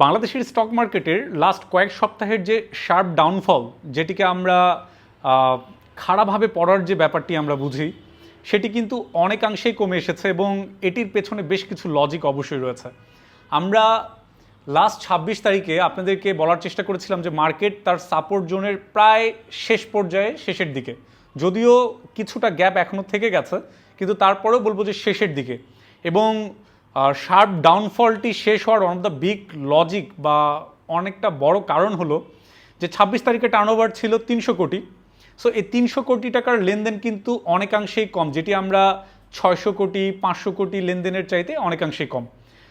বাংলাদেশের স্টক মার্কেটের লাস্ট কয়েক সপ্তাহের যে শার্প ডাউনফল যেটিকে আমরা খাড়াভাবে পড়ার যে ব্যাপারটি আমরা বুঝি, সেটি কিন্তু অনেকাংশেই কমে এসেছে এবং এটির পেছনে বেশ কিছু লজিক অবশ্যই রয়েছে। আমরা লাস্ট ছাব্বিশ তারিখে আপনাদেরকে বলার চেষ্টা করেছিলাম যে মার্কেট তার সাপোর্ট জোনের প্রায় শেষ পর্যায়ে শেষের দিকে। যদিও কিছুটা গ্যাপ এখনও থেকে গেছে, কিন্তু তারপরেও বলব যে শেষের দিকে। এবং শার্প ডাউনফলটি শেষ হওয়ার one of the big logic বা অনেকটা বড় কারণ হলো যে ছাব্বিশ তারিখে টার্নওভার ছিল তিনশো কোটি। সো এই তিনশো কোটি টাকার লেনদেন কিন্তু অনেকাংশেই কম, যেটি আমরা ছয়শো কোটি, পাঁচশো কোটি লেনদেনের চাইতে অনেকাংশেই কম।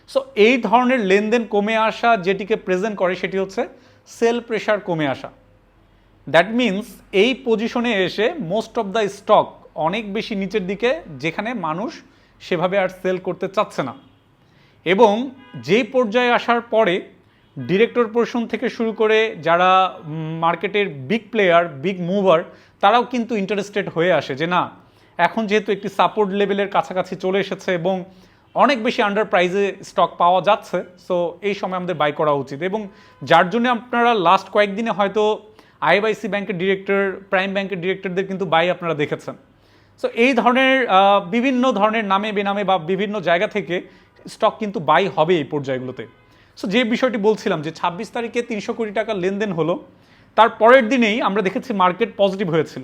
সো এই ধরনের লেনদেন কমে আসা যেটিকে প্রেজেন্ট করে সেটি হচ্ছে সেল প্রেশার কমে আসা। দ্যাট মিন্স এই পজিশনে এসে মোস্ট অফ দ্য স্টক অনেক বেশি নিচের দিকে, যেখানে মানুষ সেভাবে আর সেল করতে চাচ্ছে না। এবং যেই পর্যায়ে আসার পরে ডিরেক্টর পোর্শন থেকে শুরু করে যারা মার্কেটের বিগ প্লেয়ার বিগ মুভার তারাও কিন্তু ইন্টারেস্টেড হয়ে আসে যে না, এখন যেহেতু একটি সাপোর্ট লেভেলের কাছাকাছি চলে এসেছে এবং অনেক বেশি আন্ডার প্রাইজে স্টক পাওয়া যাচ্ছে সো এই সময় আমাদের বাই করা উচিত। এবং যার জন্য আপনারা লাস্ট কয়েকদিনে হয়তো আইএফআইসি ব্যাংকের ডিরেক্টর প্রাইম ব্যাংকের ডিরেক্টরদের কিন্তু বাই আপনারা দেখেছেন। সো এই ধরনের বিভিন্ন ধরনের নামে বেনামে বা বিভিন্ন জায়গা থেকে স্টক কিন্তু বাই হবে এই পর্যায়গুলোতে। সো যে বিষয়টি বলছিলাম যে ছাব্বিশ তারিখে তিনশো কোটি টাকার লেনদেন হলো, তার পরের দিনেই আমরা দেখেছি মার্কেট পজিটিভ হয়েছিল।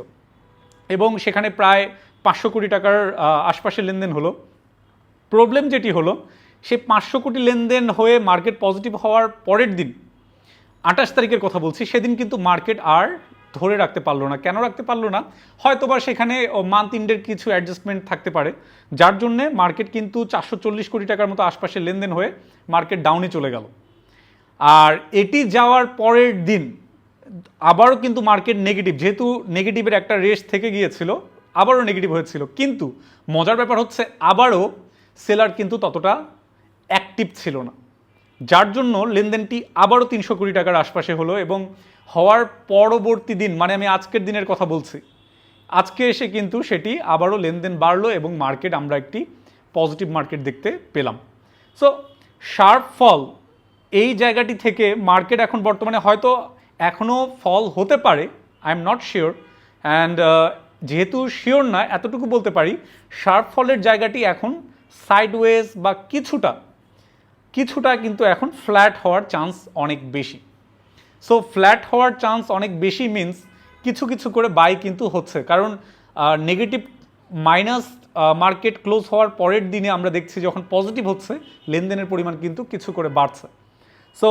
এবং সেখানে প্রায় পাঁচশো কোটি টাকার আশপাশে লেনদেন হলো। প্রবলেম যেটি হলো, সে পাঁচশো কোটি লেনদেন হয়ে মার্কেট পজিটিভ হওয়ার পরের দিন, আঠাশ তারিখের কথা বলছি, সেদিন কিন্তু মার্কেট আর ধরে রাখতে পারল না। কেন রাখতে পারল না? হয়তোবা সেখানে মান্থ ইন্ডের কিছু অ্যাডজাস্টমেন্ট থাকতে পারে। যার জন্যে মার্কেট কিন্তু চারশো চল্লিশ কোটি টাকার মতো আশপাশে লেনদেন হয়ে মার্কেট ডাউনে চলে গেল। আর এটি যাওয়ার পরের দিন আবারও কিন্তু মার্কেট নেগেটিভ যেহেতু নেগেটিভের একটা রেস থেকে গিয়েছিল, আবারও নেগেটিভ হয়েছিল। কিন্তু মজার ব্যাপার হচ্ছে, আবারও সেলার কিন্তু ততটা অ্যাক্টিভ ছিল না। যার জন্য লেনদেনটি আবারও তিনশো কোটি টাকার আশপাশে হলো এবং হওয়ার পরবর্তী দিন মানে আমি আজকের দিনের কথা বলছি, আজকে এসে কিন্তু সেটি আবারও লেনদেন বাড়লো এবং মার্কেট আমরা একটি পজিটিভ মার্কেট দেখতে পেলাম। সো শার্প ফল, এই জায়গাটি থেকে মার্কেট এখন বর্তমানে হয়তো এখনও ফল হতে পারে, I am not sure, and যেহেতু শিওর না, এতটুকু বলতে পারি, শার্প ফলের জায়গাটি এখন সাইডওয়েজ বা কিছুটা কিছুটা কিন্তু এখন ফ্ল্যাট হওয়ার চান্স অনেক বেশি। সো ফ্ল্যাট হওয়ার চান্স অনেক বেশি মিন্স কিছু কিছু করে বাই কিন্তু হচ্ছে। কারণ নেগেটিভ মাইনাস মার্কেট ক্লোজ হওয়ার পরের দিনে আমরা দেখছি যখন পজিটিভ হচ্ছে, লেনদেনের পরিমাণ কিন্তু কিছু করে বাড়ছে। সো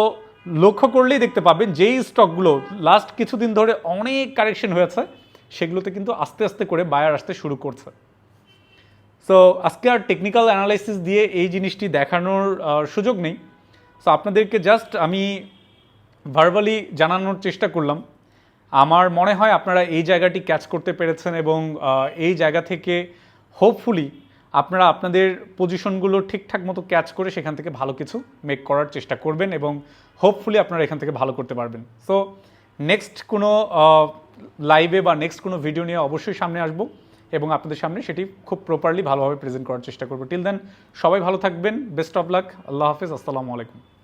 লক্ষ্য করলেই দেখতে পাবেন যেই স্টকগুলো লাস্ট কিছুদিন ধরে অনেক কারেকশন হয়েছে, সেগুলোতে কিন্তু আস্তে আস্তে করে বায়ার আসতে শুরু করছে। সো আজকে আর টেকনিক্যাল অ্যানালাইসিস দিয়ে এই জিনিসটি দেখানোর সুযোগ নেই। সো আপনাদেরকে জাস্ট আমি ভার্বালি জানানোর চেষ্টা করলাম। আমার মনে হয় আপনারা এই জায়গাটি ক্যাচ করতে পেরেছেন এবং এই জায়গা থেকে হোপফুলি আপনারা আপনাদের পজিশনগুলো ঠিকঠাক মতো ক্যাচ করে সেখান থেকে ভালো কিছু মেক করার চেষ্টা করবেন এবং হোপফুলি আপনারা এখান থেকে ভালো করতে পারবেন। সো নেক্সট কোনো লাইভে বা নেক্সট কোনো ভিডিও নিয়ে অবশ্যই সামনে আসব। এবং আপনাদের সামনে সেটি খুব প্রপারলি ভালোভাবে প্রেজেন্ট করার চেষ্টা করব। টিল দেন সবাই ভালো থাকবেন বেস্ট অফ লাক আল্লাহ হাফিজ, আসসালামু আলাইকুম।